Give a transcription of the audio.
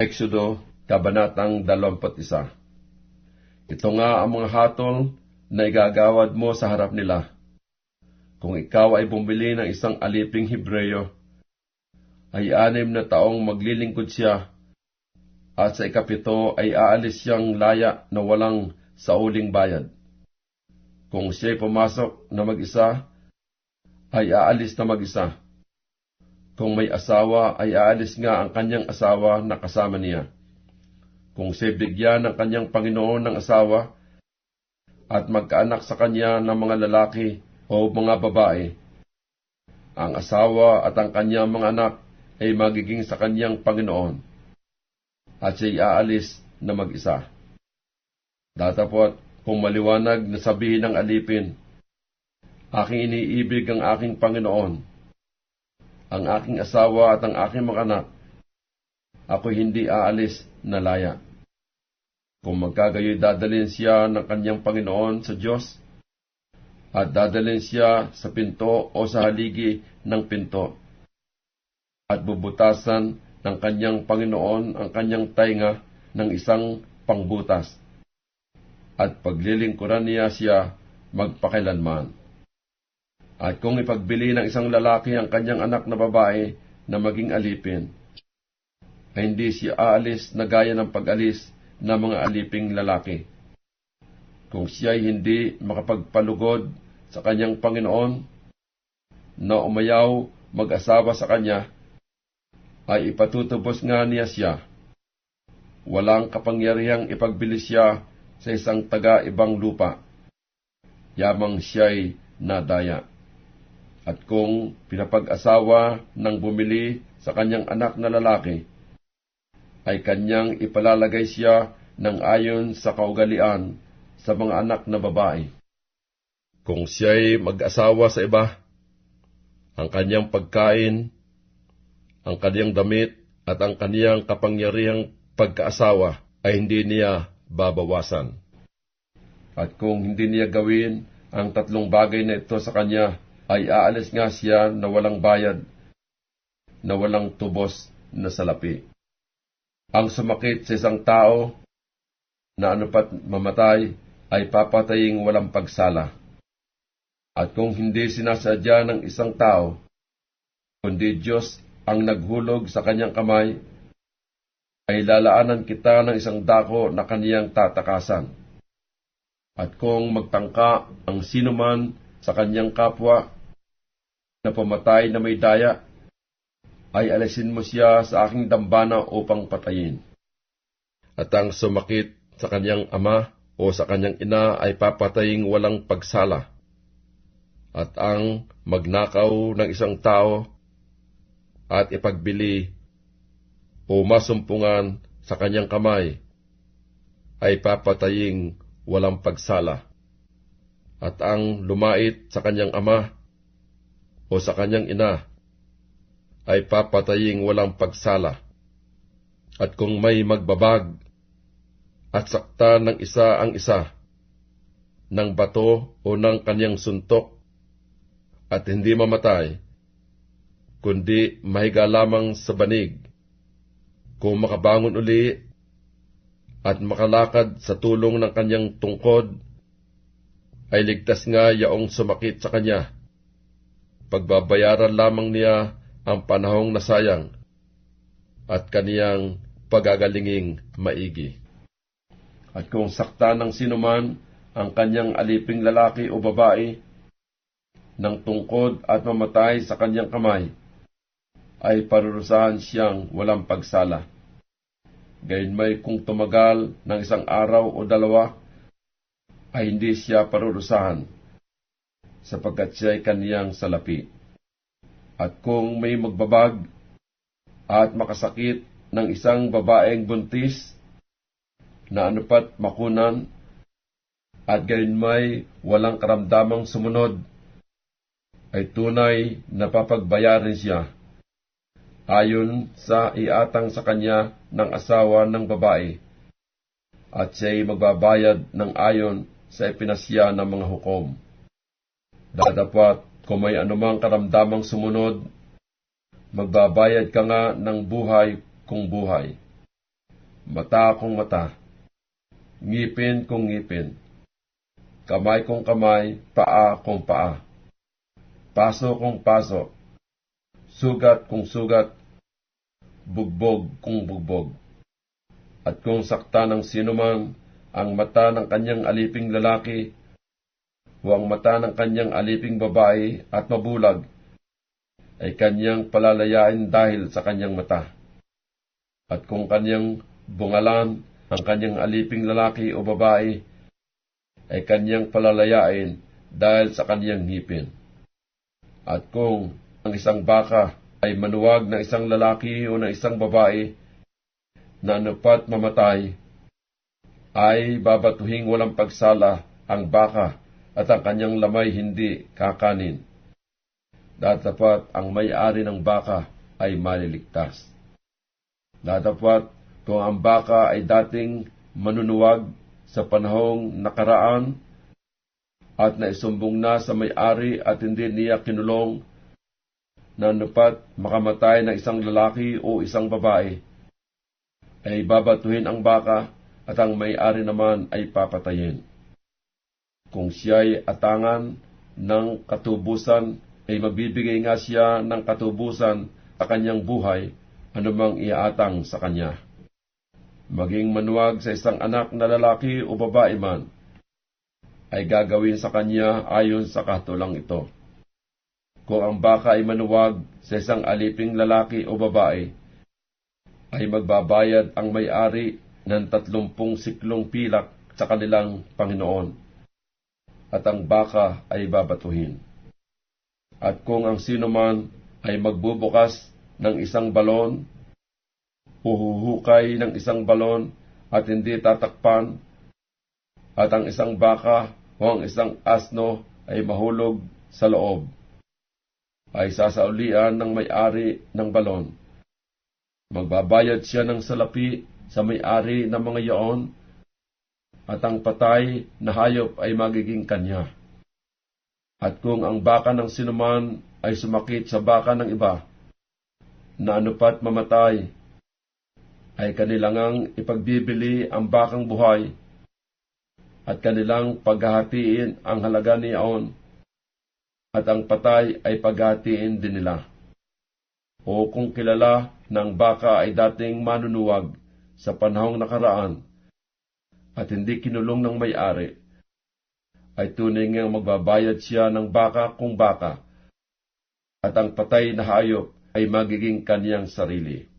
Exodo, Kabanatang 21 Ito nga ang mga hatol na igagawad mo sa harap nila. Kung ikaw ay bumili ng isang aliping Hebreyo, ay anim na taong maglilingkod siya, at sa ikapito ay aalis siyang laya na walang sauling bayad. Kung siya'y pumasok na mag-isa, ay aalis na mag-isa. Kung may asawa, ay aalis nga ang kanyang asawa na kasama niya. Kung siya'y bigyan ng kanyang Panginoon ng asawa, at magkaanak sa kanya ng mga lalaki o mga babae, ang asawa at ang kanyang mga anak ay magiging sa kanyang Panginoon, at siya'y aalis na mag-isa. Datapot, kung maliwanag na sabihin ng alipin, Aking iniibig ang aking Panginoon, ang aking asawa at ang aking mga anak, ako hindi aalis na laya. Kung magkagayoy dadalhin siya ng kanyang Panginoon sa Diyos, at dadalhin siya sa pinto o sa haligi ng pinto, at bubutasan ng kanyang Panginoon ang kanyang tainga ng isang pangbutas, at paglilingkuran niya siya magpakilanman. At kung ipagbili ng isang lalaki ang kanyang anak na babae na maging alipin, ay hindi siya aalis na gaya ng pag-alis ng mga aliping lalaki. Kung siya ay hindi makapagpalugod sa kanyang Panginoon, na umayaw mag-asawa sa kanya, ay ipatutubos nga niya siya. Walang kapangyarihang ipagbili siya sa isang taga-ibang lupa. Yamang siya'y nadaya. At kung pinapag-asawa ng bumili sa kanyang anak na lalaki, ay kanyang ipalalagay siya ng ayon sa kaugalian sa mga anak na babae. Kung siya'y mag-asawa sa iba, ang kanyang pagkain, ang kanyang damit, at ang kanyang kapangyarihang pagkaasawa ay hindi niya babawasan. At kung hindi niya gawin ang tatlong bagay na ito sa kanya, ay aalis nga siya na walang bayad, na walang tubos na salapi. Ang sumakit sa isang tao na anupat mamatay ay papataying walang pagsala. At kung hindi sinasadya ng isang tao, kundi Diyos ang naghulog sa kanyang kamay, ay lalaanan kita ng isang dako na kaniyang tatakasan. At kung magtangka ang sinuman sa kanyang kapwa, na pumatay na may daya, ay alisin mo siya sa aking dambana upang patayin. At ang sumakit sa kanyang ama o sa kanyang ina ay papataying walang pagsala. At ang magnakaw ng isang tao at ipagbili o masumpungan sa kanyang kamay ay papataying walang pagsala. At ang lumait sa kanyang ama o sa kanyang ina ay papataying walang pagsala. At kung may magbabag at sakta ng isa ang isa, ng bato o ng kanyang suntok, at hindi mamatay, kundi mahiga lamang sa banig, kung makabangon uli at makalakad sa tulong ng kanyang tungkod, ay ligtas nga yaong sumakit sa kanya pagbabayaran lamang niya ang panahong nasayang at kaniyang pagagalinging maigi. At kung sakta ng sinuman ang kanyang aliping lalaki o babae ng tungkod at mamatay sa kanyang kamay, ay parurusahan siyang walang pagsala. Gayunmay kung tumagal ng isang araw o dalawa, ay hindi siya parurusahan sapagkat siya ay kaniyang salapi. At kung may magbabag at makasakit ng isang babaeng buntis na anupat makunan at gayon may walang karamdamang sumunod, ay tunay na papagbayarin siya ayon sa iatang sa kanya ng asawa ng babae, at siya'y magbabayad ng ayon sa ipinasya ng mga hukom. Dadapat kung may anumang karamdamang sumunod, magbabayad ka nga ng buhay kung buhay. mata kung mata, ngipin kung ngipin, kamay kung kamay, paa kung paa, paso kung paso, sugat kung sugat, bugbog kung bugbog. At kung sakta ng sinuman ang mata ng kanyang aliping lalaki, o ang mata ng kanyang aliping babae at mabulag, ay kanyang palalayain dahil sa kanyang mata. At kung kanyang bungalan ang kanyang aliping lalaki o babae, ay kanyang palalayain dahil sa kanyang ngipin. At kung ang isang baka ay manuwag na isang lalaki o na isang babae na napat mamatay, ay babatuhing walang pagsala ang baka at ang kanyang lamay hindi kakanin datapat ang may-ari ng baka ay maliligtas. Datapat kung ang baka ay dating manunuwag sa panahong nakaraan at naisumbong na sa may-ari at hindi niya kinulong na napat makamatay ng isang lalaki o isang babae, ay babatuhin ang baka at ang may-ari naman ay papatayin. Kung siya'y atangan ng katubusan ay magbibigay nga siya ng katubusan sa kanyang buhay anumang iaatang sa kanya. Maging manuwag sa isang anak na lalaki o babae man, ay gagawin sa kanya ayon sa katulang ito. Kung ang baka ay manuwag sa isang aliping lalaki o babae, ay magbabayad ang may-ari ng tatlumpung siklong pilak sa kanilang Panginoon, at ang baka ay babatuhin. At kung ang sino man ay magbubukas ng isang balon, huhuhukay ng isang balon at hindi tatakpan, at ang isang baka o ang isang asno ay mahulog sa loob, ay sasaulian ng may-ari ng balon. Magbabayad siya ng salapi sa may-ari ng mga yaon, at ang patay na hayop ay magiging kanya. At kung ang baka ng sinuman ay sumakit sa baka ng iba, na anupat mamatay, ay kanilangang ipagbibili ang bakang buhay, at kanilang paghahatiin ang halaga niyaon, at ang patay ay paghahatiin din nila. O kung kilala ng baka ay dating manunuwag sa panahong nakaraan, at hindi kinulong ng may-ari, ay tunay ngang magbabayad siya ng baka kung baka, at ang patay na hayop ay magiging kaniyang sarili.